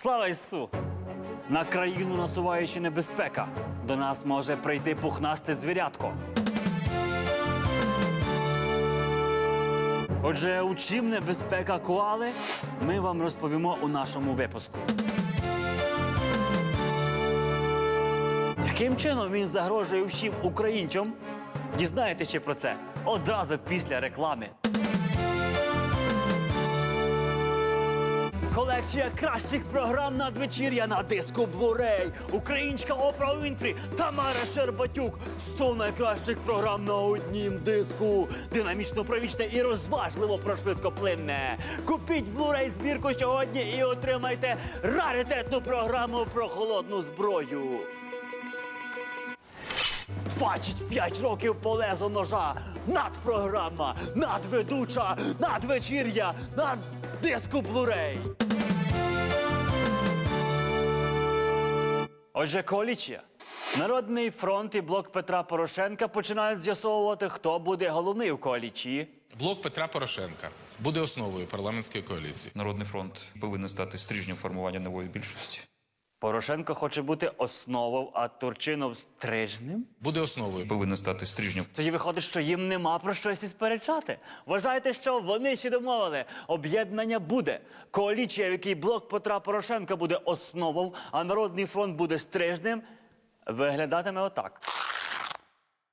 Слава Ісусу! На країну насуваючи небезпека. До нас може прийти пухнасте звірятко. Отже, у чим небезпека коали, ми вам розповімо у нашому випуску. Яким чином він загрожує всім українцям? Дізнаєтеся про це одразу після реклами. Колекція кращих програм надвечір'я на диску Blu-ray. Українська опера Вінфрі, Тамара Щербатюк. 100 найкращих програм на однім диску. Динамічно провічне і розважливо про швидкоплинне. Купіть Blu-ray збірку сьогодні і отримайте раритетну програму про холодну зброю. 25 років полезу ножа, надпрограма, надведуча, надвечір'я, над диску Blu-ray. Отже, коаліція. Народний фронт і блок Петра Порошенка починають з'ясовувати, хто буде головний у коаліції. Блок Петра Порошенка буде основою парламентської коаліції. Народний фронт повинен стати стрижнем формування нової більшості. Порошенко хоче бути основою, а Турчинов стрижним. Буде основою. Повинен стати стрижнем. Тоді виходить, що їм нема про щось і сперечати. Вважаєте, що вони ще домовили. Об'єднання буде. Коаліція, в якій блок Петра Порошенка буде основою, а Народний фронт буде стрижним, виглядатиме отак.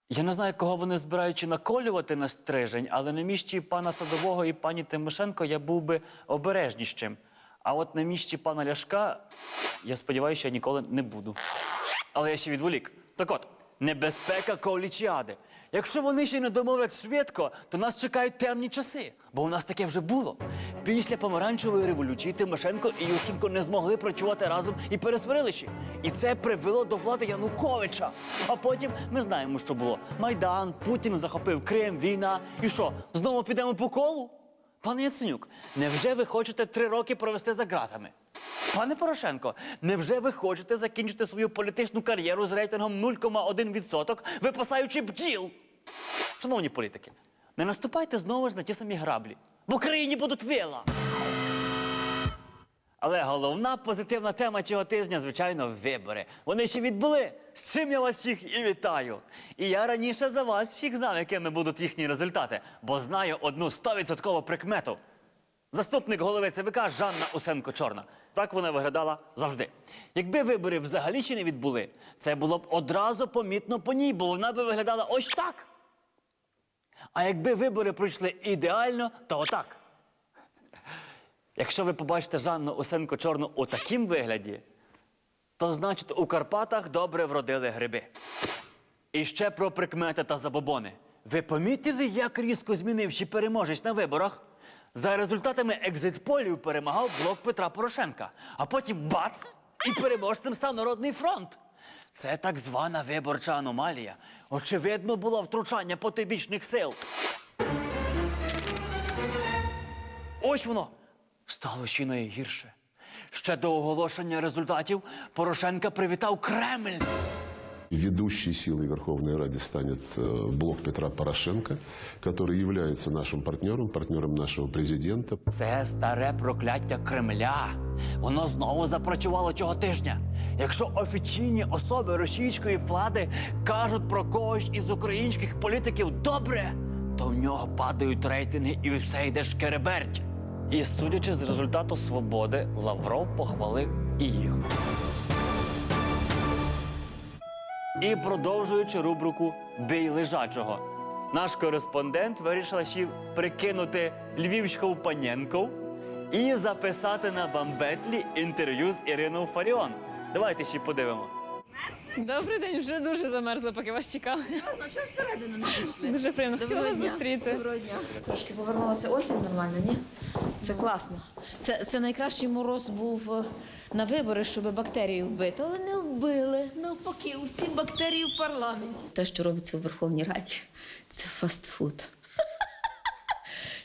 Я не знаю, кого вони збираючи наколювати на стрижень, але на місці пана Садового і пані Тимошенко я був би обережнішим. А от на місці пана Ляшка, я сподіваюся, що я ніколи не буду. Але я ще відволік. Так от, небезпека коаліціади. Якщо вони ще не домовлять швидко, то нас чекають темні часи. Бо у нас таке вже було. Після помаранчевої революції Тимошенко і Ющенко не змогли працювати разом і пересварилися. І це привело до влади Януковича. А потім ми знаємо, що було: Майдан, Путін захопив Крим, війна. І що, знову підемо по колу? Пане Яценюк, невже ви хочете три роки провести за ґратами? Пане Порошенко, невже ви хочете закінчити свою політичну кар'єру з рейтингом 0,1%, випасаючи бджіл? Шановні політики, не наступайте знову ж на ті самі граблі. В Україні будуть вила. Але головна позитивна тема цього тижня, звичайно, вибори. Вони ще відбули. З чим я вас всіх і вітаю. І я раніше за вас всіх знав, якими будуть їхні результати, бо знаю одну 100% прикмету. Заступник голови ЦВК Жанна Усенко Чорна. Так вона виглядала завжди. Якби вибори взагалі ще не відбули, це було б одразу помітно по ній, бо вона би виглядала ось так. А якби вибори пройшли ідеально, то отак. Якщо ви побачите Жанну Усенко Чорну у такім вигляді, то значить у Карпатах добре вродили гриби. І ще про прикмети та забобони. Ви помітили, як різко змінивши переможець на виборах? За результатами екзитполів перемагав блок Петра Порошенка. А потім бац! І переможцем став Народний фронт. Це так звана виборча аномалія. Очевидно, було втручання потибічних сил. Ось воно стало ще найгірше. Ще до оголошення результатів Порошенка привітав Кремль. Ведущей силой Верховной Ради станет э, блок Петра Порошенко, который является нашим партнером, партнером нашего президента. Це старе прокляття Кремля. Воно знову запрацювало цього тижня. Якщо офіційні особи російської влади кажуть про когось із українських політиків добре, то в нього падають рейтинги і все йде шкереберть. І судячи з результату свободи, Лавров похвалив і їх. І продовжуючи рубрику Бій лежачого. Наш кореспондент вирішила ще прикинути Львівську Панєнков і записати на бамбетлі інтерв'ю з Іриною Фаріон. Давайте ще подивимо. Добрий день, вже дуже замерзла, поки вас чекали. Ну, чого всередину не пішли? Дуже приємно. Хотіла вас зустріти. Доброго дня. Трошки повернулася осінь нормально, ні? Це класно. Це, це найкращий мороз був е, на вибори, щоб бактерії вбити. Але не вбили. Навпаки, усі бактерії в парламенті. Те, що робиться у Верховній Раді, це фастфуд.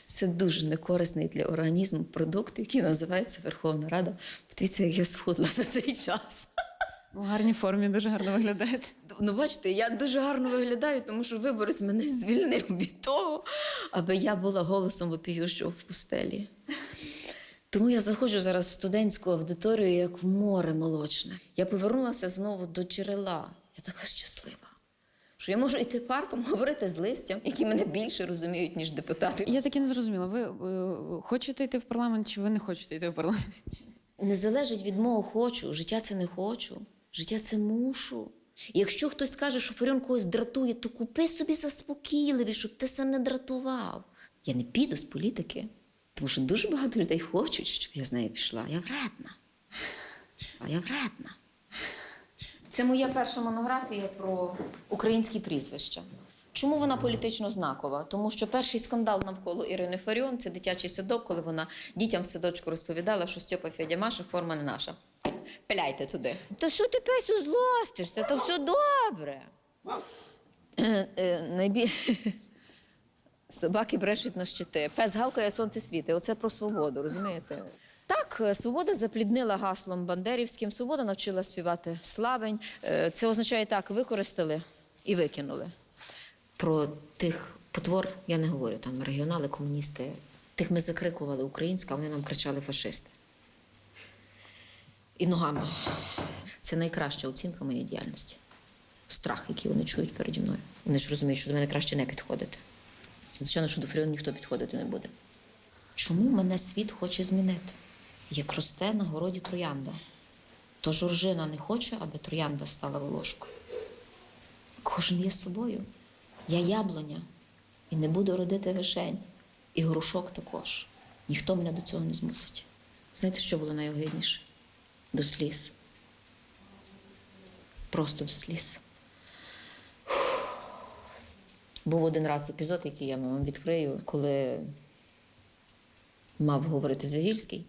Це дуже некорисний для організму продукт, який називається Верховна Рада. Подивіться, як я схудла за цей час. У гарній формі, дуже гарно виглядаєте. Ну, бачите, я дуже гарно виглядаю, тому що виборець мене звільнив від того, аби я була голосом вопіющого в пустелі. Тому я заходжу зараз в студентську аудиторію, як в море молочне. Я повернулася знову до джерела. Я така щаслива, що я можу йти парком, говорити з листям, які мене більше розуміють, ніж депутати. Я таки не зрозуміла. Ви е, хочете йти в парламент чи ви не хочете йти в парламент? Не залежить від мого хочу. Життя це не хочу. Життя це мушу. Якщо хтось скаже, що Фаріон когось дратує, то купи собі заспокійливі, щоб ти себе не дратував. Я не піду з політики, тому що дуже багато людей хочуть, щоб я з нею пішла. Я вредна. А я вредна. Це моя перша монографія про українські прізвища. Чому вона політично знакова? Тому що перший скандал навколо Ірини Фаріон це дитячий садок, коли вона дітям в садочку розповідала, що Стьопа Федя Маша форма не наша. Пляйте туди. Та що ти песю злостишся? Та все добре. Е, е. Собаки брешуть на щити. Пес гавкає, сонце світи. Оце про свободу, розумієте? Так, е, свобода запліднила гаслом бандерівським, свобода навчила співати славень. Це означає так, використали і викинули. Про тих потвор я не говорю, там регіонали, комуністи. Тих ми закрикували українська, а вони нам кричали фашисти. І ногами. Це найкраща оцінка моєї діяльності. Страх, який вони чують переді мною. Вони ж розуміють, що до мене краще не підходити. Звичайно, що до Фріону ніхто підходити не буде. Чому мене світ хоче змінити? Як росте на городі троянда, то жоржина не хоче, аби троянда стала волошкою. Кожен є собою. Я яблуня і не буду родити вишень. І грушок також. Ніхто мене до цього не змусить. Знаєте, що було найогидніше? До сліз. Просто до сліз. Був один раз епізод, який я вам відкрию, коли мав говорити Звягільський.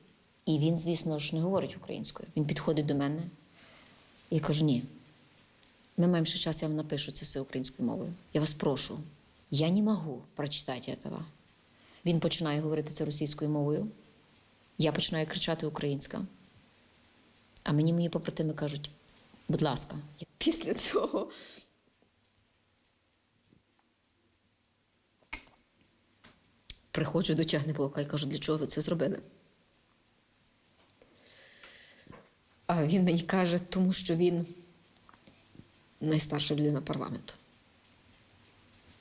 І він, звісно ж, не говорить українською. Він підходить до мене і каже: ні, ми маємо ще час, я вам напишу це все українською мовою. Я вас прошу, я не можу прочитати этого. Він починає говорити це російською мовою. Я починаю кричати українська. А мені мої побратими кажуть, будь ласка, після цього. Приходжу до Тягнебока і кажу, для чого ви це зробили? А він мені каже, тому що він найстарша людина парламенту.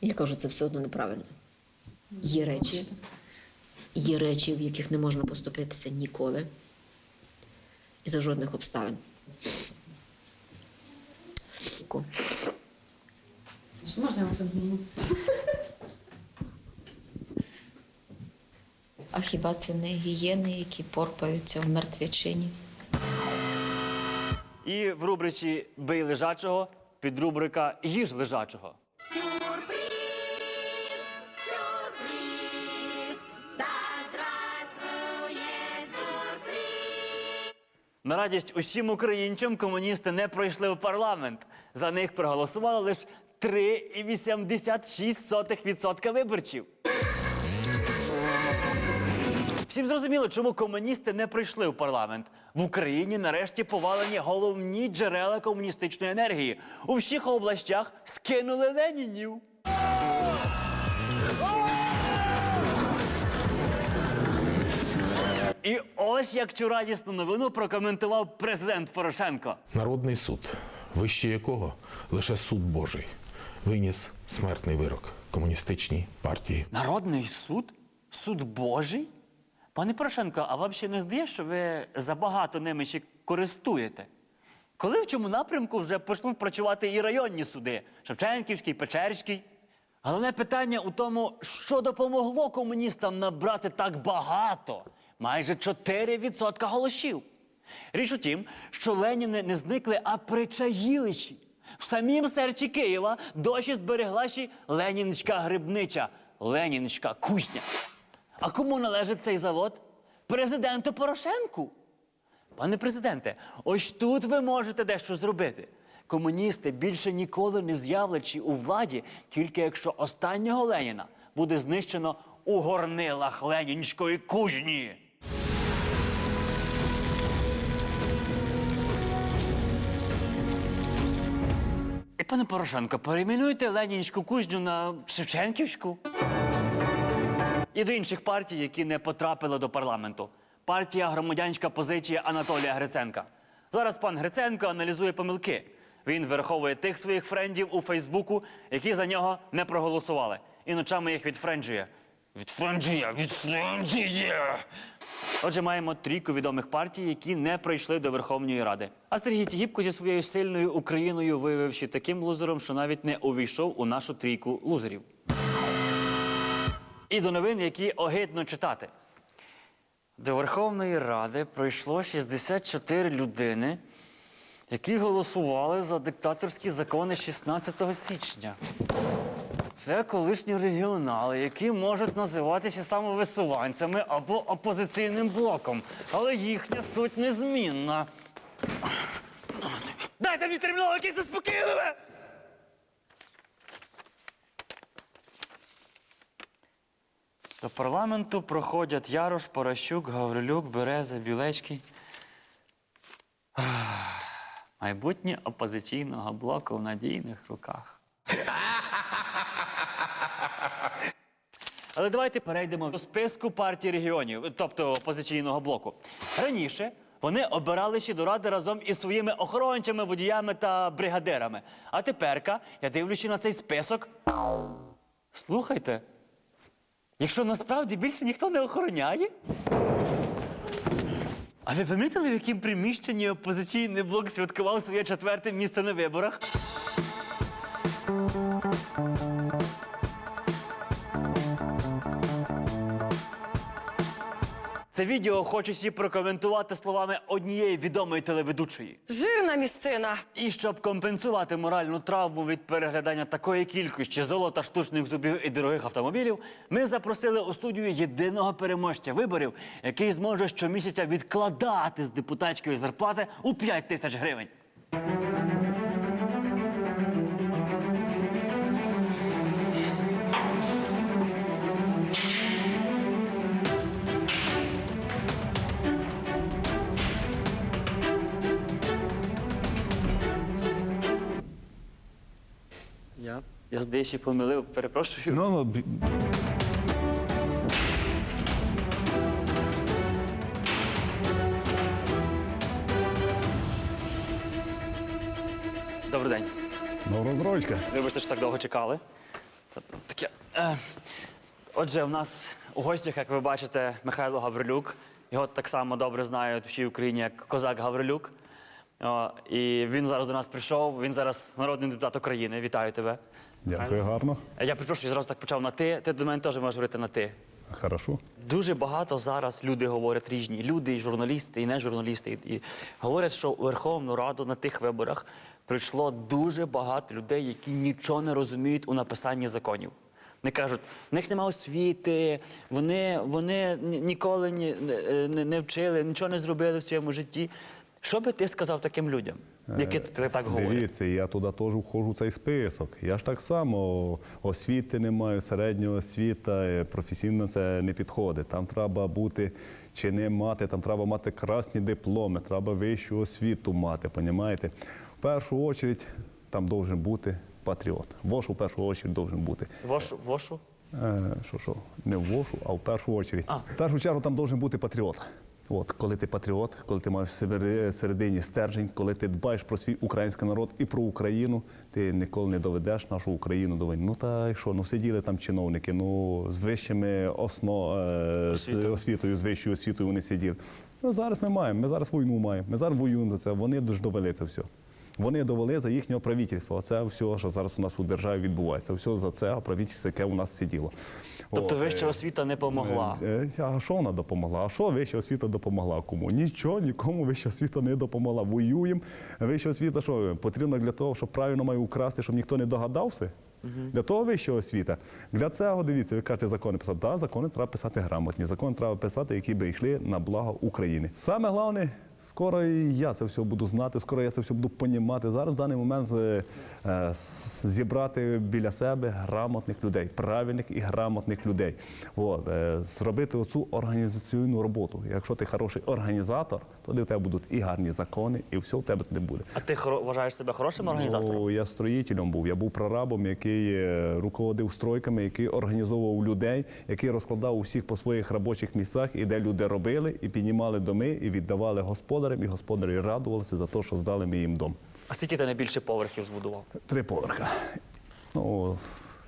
Я кажу, це все одно неправильно. Є речі, є речі, в яких не можна поступитися ніколи і за жодних обставин. Можна я вас? А хіба це не гієни, які порпаються в мертвячині? І в рубриці Бий лежачого підрубрика Їж лежачого. На радість усім українцям комуністи не пройшли в парламент. За них проголосувало лише 3,86% виборців. Всім зрозуміло, чому комуністи не прийшли в парламент. В Україні нарешті повалені головні джерела комуністичної енергії. У всіх областях скинули Ленінів. І ось як цю радісну новину прокоментував президент Порошенко. Народний суд, вище якого лише суд Божий, виніс смертний вирок комуністичній партії. Народний суд? Суд Божий? Пане Порошенко, а вам ще не здає, що ви забагато ними ще користуєте? Коли в цьому напрямку вже почнуть працювати і районні суди Шевченківський, Печерський? Головне питання у тому, що допомогло комуністам набрати так багато, майже 4% голосів. Річ у тім, що Леніни не зникли, а причаїлищі. В самім серці Києва досі збереглася Ленінська грибнича, Ленінська кузня. А кому належить цей завод? Президенту Порошенку. Пане президенте, ось тут ви можете дещо зробити. Комуністи більше ніколи не з'являчи у владі, тільки якщо останнього Леніна буде знищено у горнилах Ленінської кузні. І пане Порошенко, перейменуйте Ленінську кузню на Шевченківську. І до інших партій, які не потрапили до парламенту. партія громадянська позиція Анатолія Гриценка. Зараз пан Гриценко аналізує помилки. Він вираховує тих своїх френдів у Фейсбуку, які за нього не проголосували. І ночами їх відфренджує. Відфренджує, відфренджує. Отже, маємо трійку відомих партій, які не прийшли до Верховної Ради. А Сергій Тігіпко зі своєю сильною Україною виявивши таким лузером, що навіть не увійшов у нашу трійку лузерів. І до новин, які огидно читати. До Верховної Ради прийшло 64 людини, які голосували за диктаторські закони 16 січня. Це колишні регіонали, які можуть називатися самовисуванцями або опозиційним блоком, але їхня суть незмінна. Дайте мені терміново якесь заспокійливе! До парламенту проходять Ярош, Порощук, Гаврилюк, Береза, Білецький. Ах, Майбутнє опозиційного блоку в надійних руках. Але давайте перейдемо до списку партій регіонів, тобто опозиційного блоку. Раніше вони обиралися до ради разом із своїми охоронцями, водіями та бригадирами. А теперка, я дивлюся на цей список. Слухайте, якщо насправді більше ніхто не охороняє. А ви помітили, в якому приміщенні опозиційний блок святкував своє четверте місце на виборах? Це відео хочеться прокоментувати словами однієї відомої телеведучої. Жирна місцина. І щоб компенсувати моральну травму від переглядання такої кількості золота, штучних зубів і дорогих автомобілів, ми запросили у студію єдиного переможця виборів, який зможе щомісяця відкладати з депутатської зарплати у 5 тисяч гривень. Я, здається, помилив, перепрошую. Ну, ну, бі- Добрий день. ну розрочка. Вибачте, що так довго чекали. Та- та- Таке. Е, отже, в нас у гостях, як ви бачите, Михайло Гаврилюк. Його так само добре знають всій Україні як Козак Гаврилюк. О, і він зараз до нас прийшов. Він зараз народний депутат України. Вітаю тебе. Дякую, гарно. Я перепрошую, зразу так почав на ти. Ти до мене теж можеш говорити на ти. Хорошо. Дуже багато зараз люди говорять різні. Люди, і журналісти, і не журналісти. І, і говорять, що у Верховну Раду на тих виборах прийшло дуже багато людей, які нічого не розуміють у написанні законів. Не кажуть, в них немає освіти, вони, вони ніколи ні, не, не, не вчили, нічого не зробили в своєму житті. Що би ти сказав таким людям, які ти так говорять? Дивіться, я туди теж входжу в цей список. Я ж так само освіти не маю, середньої освіта, е, професійно це не підходить. Там треба бути чи не мати, там треба мати красні дипломи, треба вищу освіту мати, понімаєте? В першу чергу там должен бути патріот. Вош у першу чергу должен бути. Вошу, вошу? Е, що, що, не вошу, а в першу чергу. В першу чергу там должен бути патріот. От, коли ти патріот, коли ти маєш середині стержень, коли ти дбаєш про свій український народ і про Україну, ти ніколи не доведеш нашу Україну до війни. Ну та й що, ну сиділи там чиновники, ну з вищими осно, е, з Освітою. освітою, з вищою освітою вони сиділи. Ну зараз ми маємо, ми зараз війну маємо, ми зараз воюємо за це. Вони ж довели це все. Вони довели за їхнього правительства. Оце все, що зараз у нас у державі відбувається. Все за це правительство, яке у нас сиділо. Тобто О, вища е, освіта не помогла. Е, А що вона допомогла? А що вища освіта допомогла? Кому? Нічого, нікому вища освіта не допомогла. Воюємо. Вища освіта що потрібно для того, щоб правильно має украсти, щоб ніхто не догадався. Для того вища освіта. Для цього дивіться, ви кажете, закони писати. Так, закони треба писати грамотні. Закони треба писати, які би йшли на благо України. Саме головне Скоро і я це все буду знати, скоро я це все буду понімати. Зараз в даний момент е, е, зібрати біля себе грамотних людей, правильних і грамотних людей. От, е, зробити оцю організаційну роботу. Якщо ти хороший організатор, тоді в тебе будуть і гарні закони, і все в тебе туди буде. А ти вважаєш себе хорошим організатором? Ну, я строїтелем був. Я був прорабом, який руководив стройками, який організовував людей, який розкладав усіх по своїх робочих місцях, і де люди робили, і піднімали доми, і віддавали господарям, і господарі радувалися за те, що здали ми їм дом. А скільки ти найбільше поверхів збудував? Три поверха. Ну,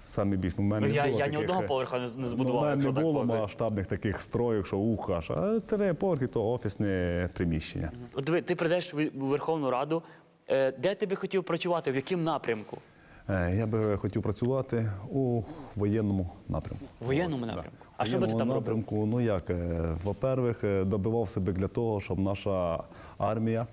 саме більше. У мене Ну, я, не було я ні таких, одного е, поверха не, збудував. у мене не було говорити. масштабних таких строїв, що ухаш. А три поверхи то офісне приміщення. Диви, ти прийдеш в Верховну Раду. Е, Де ти би хотів працювати? В якому напрямку? Е, Я би хотів працювати у воєнному напрямку. Воєнному напрямку. А що би ти там робив? напрямку, ну як, е, во-первых, е, добивав себе для того, щоб наша армія,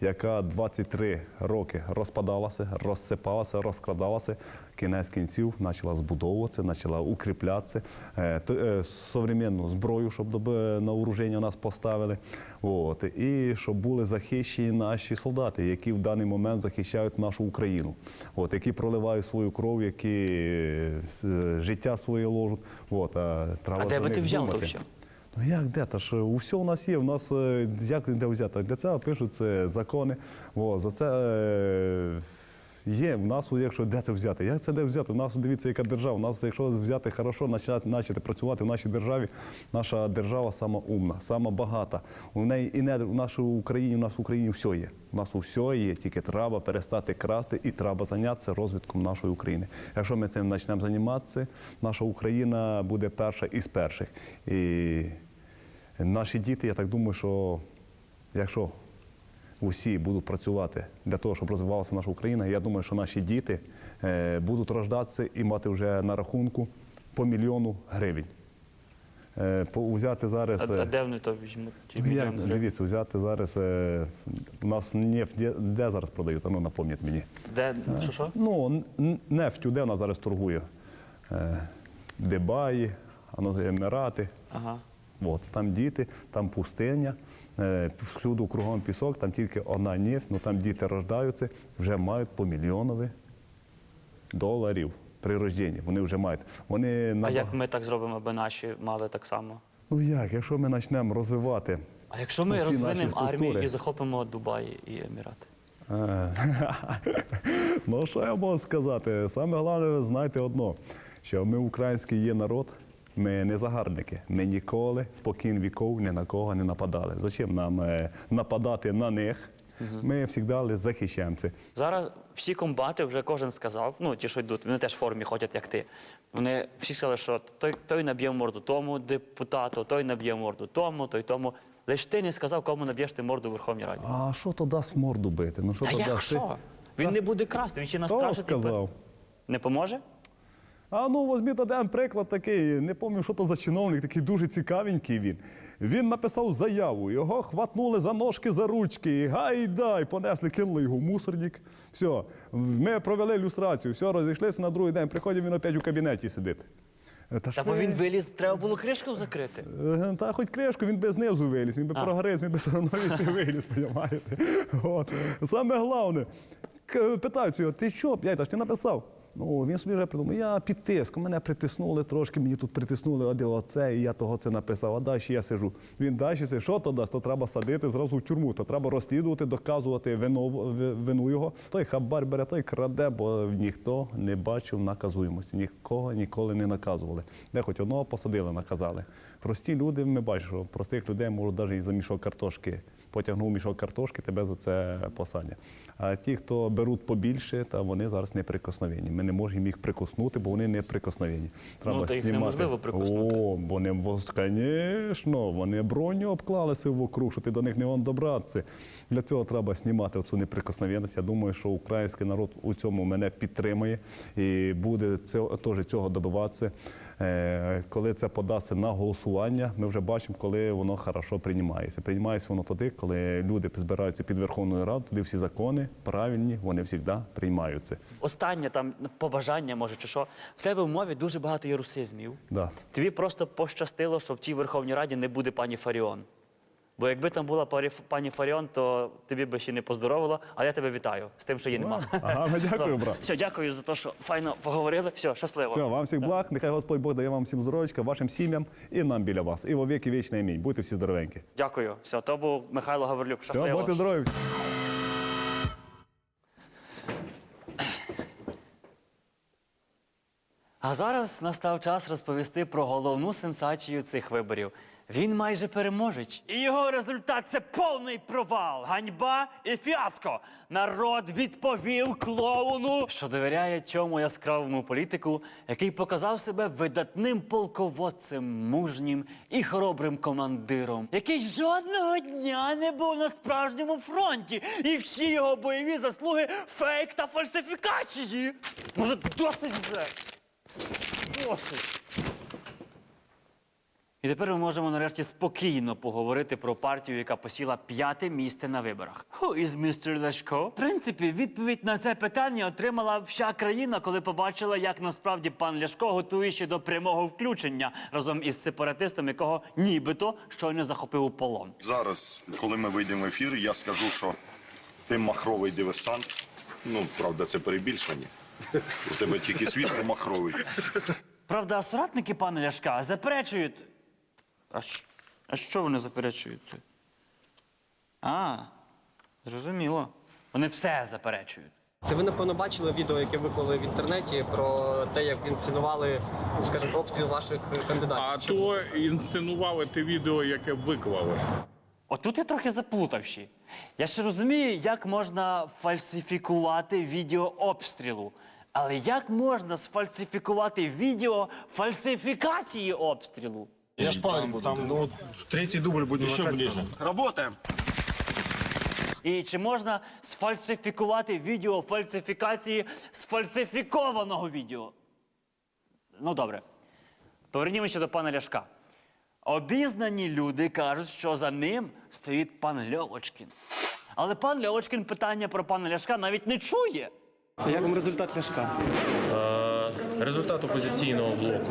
яка 23 роки розпадалася, розсипалася, розкрадалася, кінець кінців почала збудовуватися, почала укріплятися, е, е, современну зброю, щоб на вооруження нас поставили. От, і щоб були захищені наші солдати, які в даний момент захищають нашу Україну, от, які проливають свою кров, які е, життя своє ложуть. От, а треба А де би ти взяв то все? Ну як де? Та ж усе у нас є. У нас е, як де взяти? Для цього пишуть це закони. О, за це е, є. В нас, якщо де це взяти? Як це де взяти? У нас дивіться, яка держава. У нас, якщо взяти хорошо, почати, почати працювати в нашій державі, наша держава сама умна, сама багата. У неї і не в нашій Україні, у нас в Україні все є. У нас усе є, тільки треба перестати красти і треба зайнятися розвитком нашої України. Якщо ми цим почнемо займатися, наша Україна буде перша із перших. І Наші діти, я так думаю, що якщо усі будуть працювати для того, щоб розвивалася наша Україна, я думаю, що наші діти е, будуть рождатися і мати вже на рахунку по мільйону гривень. Е, взяти зараз. А, е, де вони то візьмуть? як, дивіться, взяти зараз. у нас нефть де, де зараз продають? Ну напомніть мені. Де, що, що? Ну, нефтю, де вона зараз торгує? Дебаї, ну, Емірати. Ага. От, там діти, там пустиня, е, всюди кругом пісок, там тільки одна нефть, ну там діти рождаються, вже мають по мільйонові доларів при рожденні. Вони вже мають. Вони А набаг- як ми так зробимо, аби наші мали так само? Ну як, якщо ми почнемо розвивати. А якщо ми розвинемо армію і захопимо Дубай і Емірати? Е, ну, що я можу сказати? Саме головне, знаєте одно, що ми український є народ, ми не загарбники. Ми ніколи спокійно віков ні на кого не нападали. Зачем нам е, нападати на них? Ми завжди захищаємося. Зараз всі комбати вже кожен сказав, ну ті, що йдуть, вони теж в формі ходять, як ти. Вони всі сказали, що той, той наб'є морду тому депутату, той наб'є морду тому, той тому. Лиш ти не сказав, кому наб'єш ти морду у Верховній Раді. А що то дасть морду бити? Ну, що то дасть? Він не буде красти, він ще Хто настрашить. сказав? Не поможе? А ну візьміть один приклад такий, не пам'ятаю, що то за чиновник, такий дуже цікавенький він. Він написав заяву, його хватнули за ножки, за ручки, гайдай, понесли, кинули його в мусорник. Все, ми провели люстрацію, все, розійшлися на другий день, приходить він опять у кабінеті сидить. Та, Та ж бо він виліз, треба було кришку закрити. Е, Та хоч кришку, він би знизу виліз, він би прогриз, він би все одно від виліз, розумієте? От. Саме головне, питають його, ти що, п'ять, ти написав? Ну, він собі вже придумав, я під мене притиснули трошки, мені тут притиснули оде оце, і я того це написав, а далі я сижу. Він далі сидить, що то дасть, то треба садити зразу в тюрму, то треба розслідувати, доказувати вину, вину його. Той хабар бере, той краде, бо ніхто не бачив наказуємості, нікого ніколи не наказували. Де хоч одного посадили, наказали. Прості люди, ми бачимо, що простих людей можуть навіть і за мішок картошки. Потягнув мішок картошки, тебе за це посадять. А ті, хто беруть побільше, та вони зараз неприкосновенні. Ми не можемо їх прикоснути, бо вони неприкосновенні. Треба Ну, та їх знімати. неможливо прикоснути. О, бо вони, звісно, вони броню обклалися вокруг, що ти до них не вон добратися. Для цього треба знімати цю неприкосновенність. Я думаю, що український народ у цьому мене підтримує і буде цього, теж цього добиватися. Е, коли це подасться на голосування, ми вже бачимо, коли воно хорошо приймається. Приймається воно тоді, коли люди збираються під Верховною Радою, тоді всі закони правильні, вони завжди приймаються. Останнє там побажання, може, чи що. В тебе в мові дуже багато є русизмів. Да. Тобі просто пощастило, що в тій Верховній Раді не буде пані Фаріон. Бо якби там була парі- пані Фаріон, то тобі би ще не поздоровила, а я тебе вітаю з тим, що її нема. Ага, ну, дякую, брат. Все, дякую за те, що файно поговорили. Все, щасливо. Все, вам всіх благ, нехай Господь Бог дає вам всім здоров'ячка, вашим сім'ям і нам біля вас. І во віки вічний амінь. Будьте всі здоровенькі. Дякую. Все, то був Михайло Гаврилюк. Все, будьте здорові. А зараз настав час розповісти про головну сенсацію цих виборів. Він майже переможець. І його результат це повний провал, ганьба і фіаско. Народ відповів клоуну, що довіряє цьому яскравому політику, який показав себе видатним полководцем, мужнім і хоробрим командиром, який жодного дня не був на справжньому фронті, і всі його бойові заслуги фейк та фальсифікації. Може, досить вже? Досить. І тепер ми можемо нарешті спокійно поговорити про партію, яка посіла п'яте місце на виборах. Who is Mr. Ляшко? В принципі, відповідь на це питання отримала вся країна, коли побачила, як насправді пан Ляшко готує ще до прямого включення разом із сепаратистом, якого нібито щойно захопив у полон. Зараз, коли ми вийдемо в ефір, я скажу, що ти махровий диверсант. Ну, правда, це перебільшення. У тебе тільки світло махровий. Правда, соратники пана Ляшка заперечують. А, щ- а що вони заперечують? А, зрозуміло. Вони все заперечують. Це ви напевно бачили відео, яке виклали в інтернеті про те, як інсценували, скажімо, обстріл ваших кандидатів. А то інсценували те відео, яке виклали. Отут я трохи заплутав ще. Я ще розумію, як можна фальсифікувати відео обстрілу. Але як можна сфальсифікувати відео фальсифікації обстрілу? Я ж палець буду. ну, третій дубль буде ще ближче. І чи можна сфальсифікувати відео фальсифікації сфальсифікованого відео? Ну, добре. Повернімося до пана Ляшка. Обізнані люди кажуть, що за ним стоїть пан Льовочкін. Але пан Льовочкін питання про пана Ляшка навіть не чує. Як вам результат Ляшка? Результат опозиційного блоку.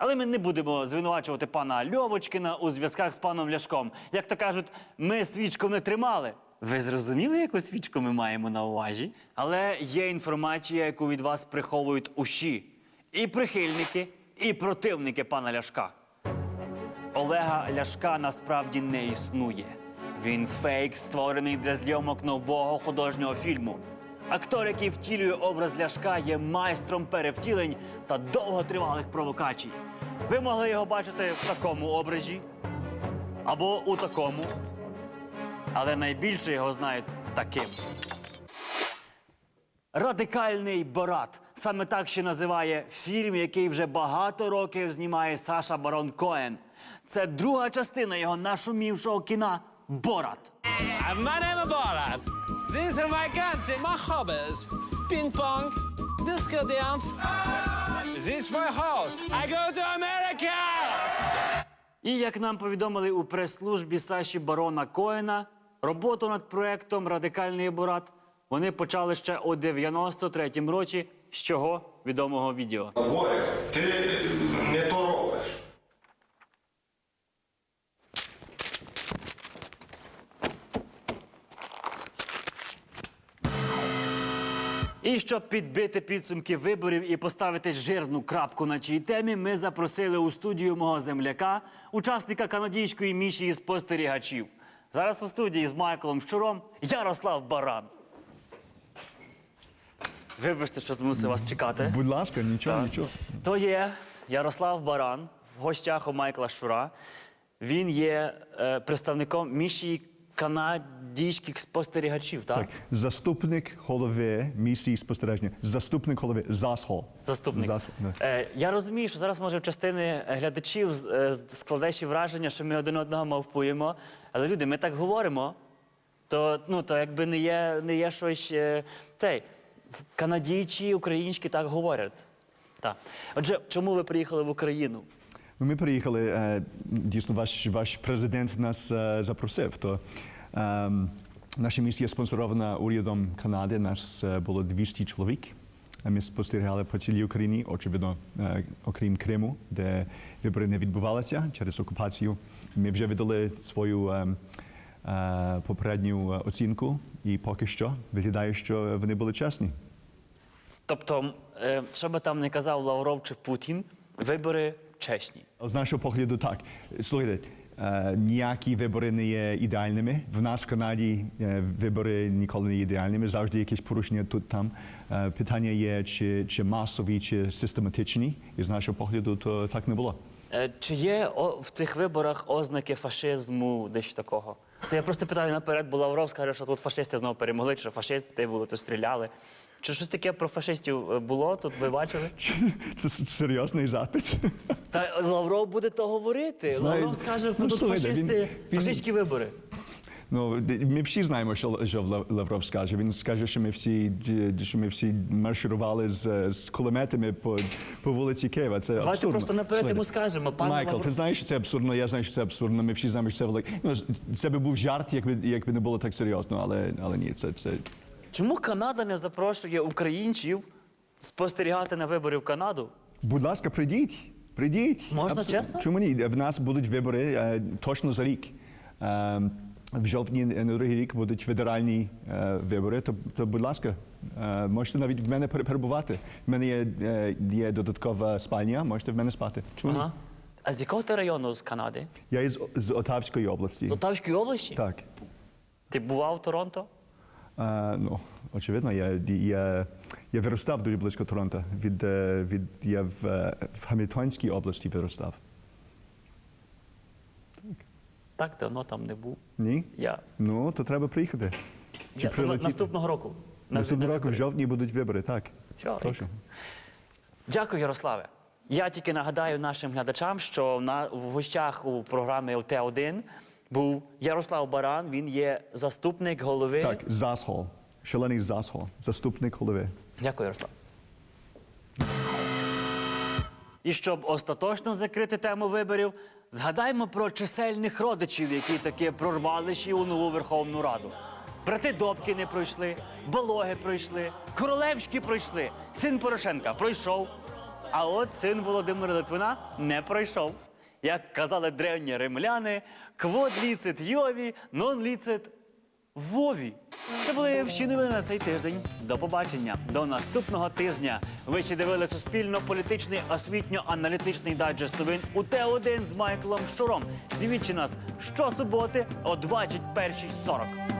Але ми не будемо звинувачувати пана Льовочкіна у зв'язках з паном Ляшком. Як то кажуть, ми свічку не тримали. Ви зрозуміли, яку свічку ми маємо на увазі? Але є інформація, яку від вас приховують усі. І прихильники, і противники пана Ляшка. Олега Ляшка насправді не існує. Він фейк, створений для зйомок нового художнього фільму. Актор, який втілює образ Ляшка, є майстром перевтілень та довготривалих провокацій. Ви могли його бачити в такому образі або у такому, але найбільше його знають таким. Радикальний Борат. Саме так ще називає фільм, який вже багато років знімає Саша Барон Коен. Це друга частина його нашумівшого кіна Борат. My name is Borat. My guns and my hobbies. Ping pong, disco dance. This is my house. I go to America. І як нам повідомили у прес-службі Саші Барона Коена, роботу над проектом Радикальний Борат вони почали ще у 93-му році з чого відомого відео. Боря, ти І щоб підбити підсумки виборів і поставити жирну крапку на чій темі, ми запросили у студію мого земляка, учасника канадійської місії спостерігачів. Зараз у студії з Майклом Щуром Ярослав Баран. Вибачте, що змусив вас чекати. Будь ласка, нічого, нічого. То є Ярослав Баран в гостях у Майкла Щура. Він є е, представником місії канадійських спостерігачів, так? Так, заступник голови місії спостереження, заступник голови ЗАСГО. Заступник. ЗАС. Е, я розумію, що зараз може в частини глядачів е, враження, що ми один одного мавпуємо. Але люди, ми так говоримо, то, ну, то якби не є, не є щось. Е, цей, канадійці, українські так говорять. Так. Отже, чому ви приїхали в Україну? Ну, Ми приїхали, е, дійсно, ваш, ваш президент нас е, запросив. То, наша місія спонсорована урядом Канади, нас е, було 200 чоловік. Ми спостерігали по цілій Україні, очевидно, е, окрім Криму, де вибори не відбувалися через окупацію. Ми вже видали свою е, е, попередню оцінку, і поки що виглядає, що вони були чесні. Тобто, що би там не казав Лавров чи Путін, вибори чесні. З нашого погляду, так. Слухайте, ніякі вибори не є ідеальними. В нас в Канаді е, вибори ніколи не є ідеальними, завжди якісь порушення тут там. Е, питання є, чи, чи масові, чи систематичні. І з нашого погляду, то так не було. Е, Чи є в цих виборах ознаки фашизму, десь такого? То я просто питаю наперед, бо Лавров скаже, що тут фашисти знову перемогли, чи фашисти були, то стріляли. Чи щось таке про фашистів е, було тут? Ви бачили? Це серйозний запит. Та Лавров буде то говорити. Знаю. Лавров скаже, Ну, тут фашисти, він- він- фашистські вибори. Ну, ми всі знаємо, що, що Лавров скаже. Він скаже, що ми всі, що ми всі марширували з, з кулеметами по, по вулиці Києва. Це Давайте абсурдно. просто наперед йому скажемо, пане Майкл, Лавров. ти знаєш, що це абсурдно, я знаю, що це абсурдно. Ми всі знаємо, що це велик. Ну, це би був жарт, якби, якби не було так серйозно, але, але ні, це, це, Чому Канада не запрошує українців спостерігати на вибори в Канаду? Будь ласка, прийдіть. Прийдіть. Можна чесно? Чому ні? В нас будуть вибори е, точно за рік. Е, в жовтні на другий рік будуть федеральні е, вибори, то, то будь ласка, е, можете навіть в мене перебувати. В мене є, е, є додаткова спальня, можете в мене спати. Чому ні? Ага. А з якого ти району з Канади? Я із з Отавської області. З Отавської області? Так. Ти бував в Торонто? Ну, очевидно, я, я, я виростав дуже близько Торонто. Від, е, від, я в, е, в Хамільтонській області виростав. Так, давно там не був. Ні? Я. Ну, то треба приїхати. Чи Я- прилетіти? наступного року. Наступного року в жовтні будуть вибори, так. Що, Прошу. Дякую, Ярославе. Я тільки нагадаю нашим глядачам, що на, в гостях у програмі ОТ1 був Ярослав Баран. Він є заступник голови. Так, Засхол. Шалений Засхол. Заступник голови. Дякую, Ярослав. І щоб остаточно закрити тему виборів, згадаймо про чисельних родичів, які таки прорвали ще у нову Верховну Раду. Брати Добкіни пройшли, Балоги пройшли, Королевські пройшли, син Порошенка пройшов. А от син Володимира Литвина не пройшов. Як казали древні римляни, квод ліцит Йові, нон ліцит Вові. Це були всі новини на цей тиждень. До побачення. До наступного тижня. Ви ще дивили суспільно-політичний освітньо-аналітичний дайджест новин у Т1 з Майклом Щуром. Дивіться нас щосуботи о 21.40.